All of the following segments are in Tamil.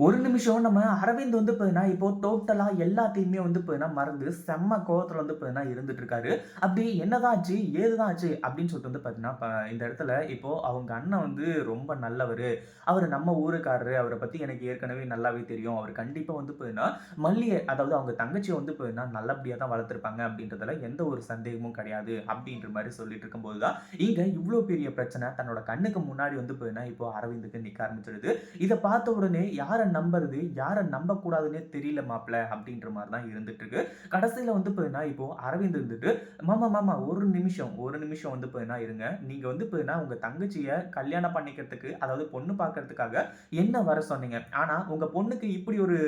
ஒரு நிமிஷம் நம்ம அரவிந்த் வந்து பார்த்தீங்கன்னா, இப்போ டோட்டலா எல்லாத்தையுமே வந்து பார்த்தீங்கன்னா மறந்து செம்ம கோவத்துல வந்து பார்த்தீங்கன்னா இருந்துட்டு இருக்காரு. அப்படி என்னதான் ஆச்சு? ஏதுதான் ஆச்சு? அப்படின்னு சொல்லிட்டு வந்து பார்த்தீங்கன்னா, இந்த இடத்துல இப்போ அவங்க அண்ணன் வந்து ரொம்ப நல்லவர் அவர் நம்ம ஊருக்காரரு. அவரை பத்தி எனக்கு ஏற்கனவே நல்லாவே தெரியும். அவர் கண்டிப்பா வந்து பார்த்தீங்கன்னா, மல்லியை அதாவது அவங்க தங்கச்சியை வந்து பார்த்தீங்கன்னா நல்லபடியா தான் வளர்த்துருப்பாங்க அப்படின்றதுல எந்த ஒரு சந்தேகமும் கிடையாது. அப்படின்ற மாதிரி சொல்லிட்டு இருக்கும்போது தான், இங்க இவ்வளோ பெரிய பிரச்சனை தன்னோட கண்ணுக்கு முன்னாடி வந்து பார்த்தீங்கன்னா, இப்போ அரவிந்துக்கு நிக்க ஆரம்பிச்சிடுது. இதை பார்த்த உடனே யாரை நம்புறது? யாரை நம்பக்கூடாதுன்னே தெரியல மாப்பிள்ள அப்படின்ற மாதிரி தான் இருந்துட்டு இருக்கு. கடைசியில வந்து பார்த்தீங்கன்னா, இப்போ அரவிந்த் இருந்துட்டு, மாமா மாமா ஒரு நிமிஷம், ஒரு நிமிஷம் வந்து பார்த்தீங்கன்னா இருங்க. நீங்க வந்து பார்த்தீங்கன்னா, உங்க தங்கச்சிய கல்யாணம் பண்ணிக்கிறதுக்கு, அதாவது பொண்ணு பார்க்கறதுக்காக என்ன வர சொன்னீங்க. ஆனா உங்க பொண்ணுக்கு இப்படி ஒரு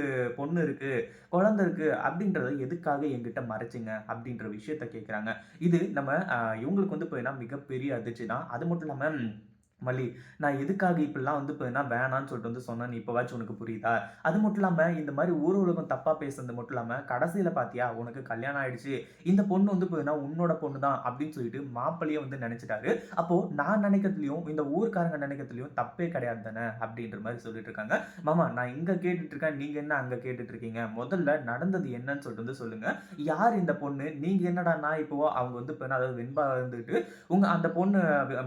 பொண்ணு இருக்கு, குழந்தை இருக்கு அப்படின்றத எதுக்காக எங்கிட்ட மறைச்சிங்க அப்படின்ற விஷயத்த கேட்குறாங்க. இது நம்ம இவங்களுக்கு வந்து போயினா மிகப்பெரிய அதிர்ச்சி தான். அது மட்டும் இல்லாம மல்லி, நான் எதுக்காக இப்படிலாம் வந்து இப்போ என்ன வேணான்னு சொல்லிட்டு வந்து சொன்னேன்னு இப்போவாச்சும் உனக்கு புரியுதா? அது மட்டும் இல்லாமல் இந்த மாதிரி ஊர் உலகம் தப்பாக பேசுனது மட்டும் இல்லாமல் கடைசியில் பார்த்தியா உனக்கு கல்யாணம் ஆயிடுச்சு. இந்த பொண்ணு வந்து பார்த்தீங்கன்னா, உன்னோட பொண்ணு தான் அப்படின்னு சொல்லிட்டு மாப்பிள்ளையே வந்து நினச்சிட்டாரு அப்போது நான் நினைக்கிறதுலையும் இந்த ஊர்க்காரங்க நினைக்கிறதுலையும் தப்பே கிடையாது தானே? அப்படின்ற மாதிரி சொல்லிட்டு இருக்காங்க. மாமா நான் இங்கே கேட்டுட்டு இருக்கேன். நீங்கள் என்ன அங்கே கேட்டுட்டு இருக்கீங்க? முதல்ல நடந்தது என்னன்னு சொல்லிட்டு வந்து சொல்லுங்கள் யார் இந்த பொண்ணு? நீங்கள் என்னடா நான் இப்போவோ அவங்க வந்து பார்த்தீங்கன்னா, அதாவது வெண்பா இருந்துட்டு, உங்கள் அந்த பொண்ணு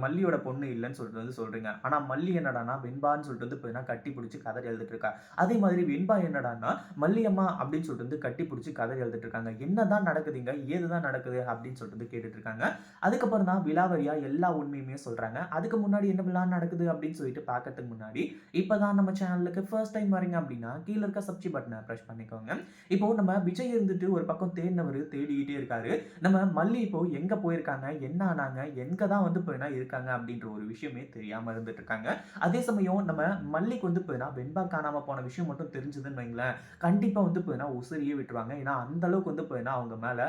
மல்லியோட பொண்ணு இல்லைன்னு சொல்லிட்டு வந்து சொல்றீங்க. ஆனா மல்லி என்னடான்னா, வெண்பான்னு சொல்லிட்டு வந்து பார்த்தீங்கன்னா, கட்டி பிடிச்சி கதறி எழுதிட்டு இருக்கா. அதே மாதிரி வெண்பா என்னடான்னா, மல்லியம்மா அப்படின்னு சொல்லிட்டு வந்து கட்டி பிடிச்சி கதறி எழுதிட்டு இருக்காங்க. என்னதான் நடக்குதுங்க ஏதுதான் நடக்குது? அப்படின்னு சொல்லிட்டு வந்து கேட்டுட்டு இருக்காங்க. அதுக்கப்புறம் தான் விலாவரியா எல்லா உண்மையுமே சொல்றாங்க. அதுக்கு முன்னாடி என்ன விழா நடக்குது அப்படின்னு சொல்லிட்டு பார்க்கறதுக்கு முன்னாடி, இப்பதான் நம்ம சேனலுக்கு ஃபர்ஸ்ட் டைம் வரீங்க அப்படின்னா, கீழே இருக்க சப்ஜி பட்டனை ப்ரெஷ் பண்ணிக்கோங்க. இப்போ நம்ம விஜய் இருந்துட்டு ஒரு பக்கம் தேடினவர் தேடிக்கிட்டே இருக்காரு. நம்ம மல்லி இப்போ எங்க போயிருக்காங்க? என்ன ஆனாங்க? எங்க தான் வந்து போயினா இருக்காங்க? அப்படின்ற ஒரு விஷயமே தெரியாமல் இருந்துட்டு இருக்காங்க. அதே சமயம் நம்ம மல்லிக்கு வந்து போதுனா வெண்பா காணாமல் போன விஷயம் மட்டும் தெரிஞ்சதுன்னு வைங்களேன், கண்டிப்பாக வந்து போதுனா உசிரியே விட்டுருவாங்க. ஏன்னா அந்த அளவுக்கு வந்து போதுனா அவங்க மேலே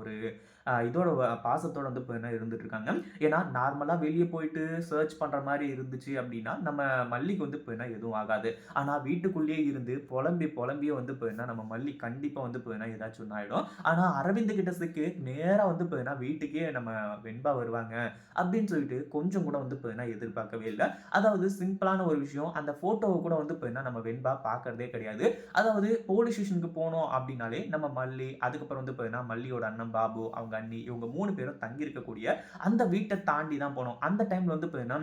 ஒரு இதோட பாசத்தோட வந்து பார்த்தீங்கன்னா இருந்துட்டு இருக்காங்க. ஏன்னா நார்மலாக வெளியே போயிட்டு சர்ச் பண்ணுற மாதிரி இருந்துச்சு அப்படின்னா, நம்ம மல்லிக்கு வந்து பார்த்தீங்கன்னா எதுவும் ஆகாது. ஆனால் வீட்டுக்குள்ளேயே இருந்து புலம்பி புலம்பியே வந்து பார்த்தீங்கன்னா, நம்ம மல்லி கண்டிப்பாக வந்து பார்த்தீங்கன்னா ஏதாச்சும் ஒன்று ஆகிடும் ஆனால் அரவிந்த் கிட்ட சிக்கி நேராக வந்து பார்த்தீங்கன்னா, வீட்டுக்கே நம்ம வெண்பா வருவாங்க அப்படின்னு சொல்லிட்டு கொஞ்சம் கூட வந்து பார்த்தீங்கன்னா எதிர்பார்க்கவே இல்லை அதாவது சிம்பிளான ஒரு விஷயம். அந்த ஃபோட்டோவை கூட வந்து பார்த்தீங்கன்னா, நம்ம வெண்பா பார்க்கறதே கிடையாது. அதாவது போலீஸ் ஸ்டேஷனுக்கு போனோம் அப்படின்னாலே, நம்ம மல்லி, அதுக்கப்புறம் வந்து பார்த்தீங்கன்னா, மல்லியோட அண்ணன் பாபு, அவங்க அண்ணி இவங்க மூணு பேரும் தங்கி இருக்கக்கூடிய அந்த வீட்டை தாண்டி தான் போனோம். அந்த டைம்ல வந்து பார்த்தீங்கன்னா,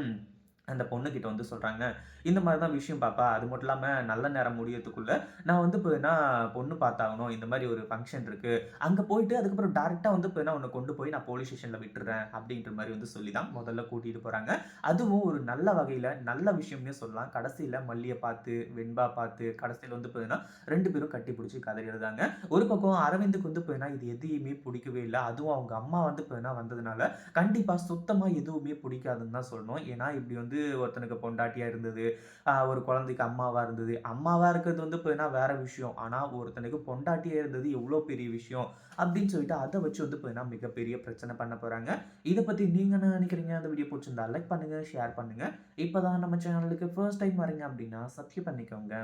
அந்த பொண்ணுக்கிட்ட வந்து சொல்கிறாங்க இந்த மாதிரி தான் விஷயம் பாப்பா. அது மட்டும் இல்லாமல் நல்ல நேரம் முடியறதுக்குள்ள நான் வந்து இப்போ நான் பொண்ணு பார்த்தாகணும். இந்த மாதிரி ஒரு ஃபங்க்ஷன் இருக்குது அங்கே போயிட்டு அதுக்கப்புறம் டேரெக்டாக வந்து இப்போ என்ன ஒன்று கொண்டு போய் நான் போலீஸ் ஸ்டேஷனில் விட்டுறேன் அப்படின்ற மாதிரி வந்து சொல்லி தான் முதல்ல கூட்டிகிட்டு போகிறாங்க அதுவும் ஒரு நல்ல வகையில் நல்ல விஷயம்னே சொல்லலாம். கடைசியில் மல்லியை பார்த்து, வெண்பா பார்த்து, கடைசியில் வந்து பார்த்தீங்கன்னா, ரெண்டு பேரும் கட்டி பிடிச்சி கதறி ஒரு பக்கம் அரவிந்துக்கு வந்து பார்த்தீங்கன்னா, இது எதையுமே பிடிக்கவே இல்லை அதுவும் அவங்க அம்மா வந்து பார்த்தீங்கன்னா வந்ததுனால, கண்டிப்பாக சுத்தமாக எதுவுமே பிடிக்காதுன்னு தான் சொல்லணும். ஏன்னா இப்படி வந்து வந்து ஒருத்தனுக்கு பொண்டாட்டியாக இருந்தது, ஒரு குழந்தைக்கு அம்மாவாக இருந்தது. அம்மாவாக இருக்கிறது வந்து இப்போ என்ன வேறு விஷயம். ஆனால் ஒருத்தனுக்கு பொண்டாட்டியாக இருந்தது எவ்வளோ பெரிய விஷயம் அப்படின்னு சொல்லிட்டு அதை வச்சு வந்து இப்போ மிகப்பெரிய பிரச்சனை பண்ண போகிறாங்க இதை பற்றி நீங்கள் என்ன நினைக்கிறீங்க? அந்த வீடியோ பிடிச்சிருந்தா லைக் பண்ணுங்கள் ஷேர் பண்ணுங்கள் இப்போ தான் நம்ம சேனலுக்கு ஃபர்ஸ்ட் டைம் வரீங்க அப்படின்னா சப்ஸ்கிரைப் பண்ணிக்கோங்க.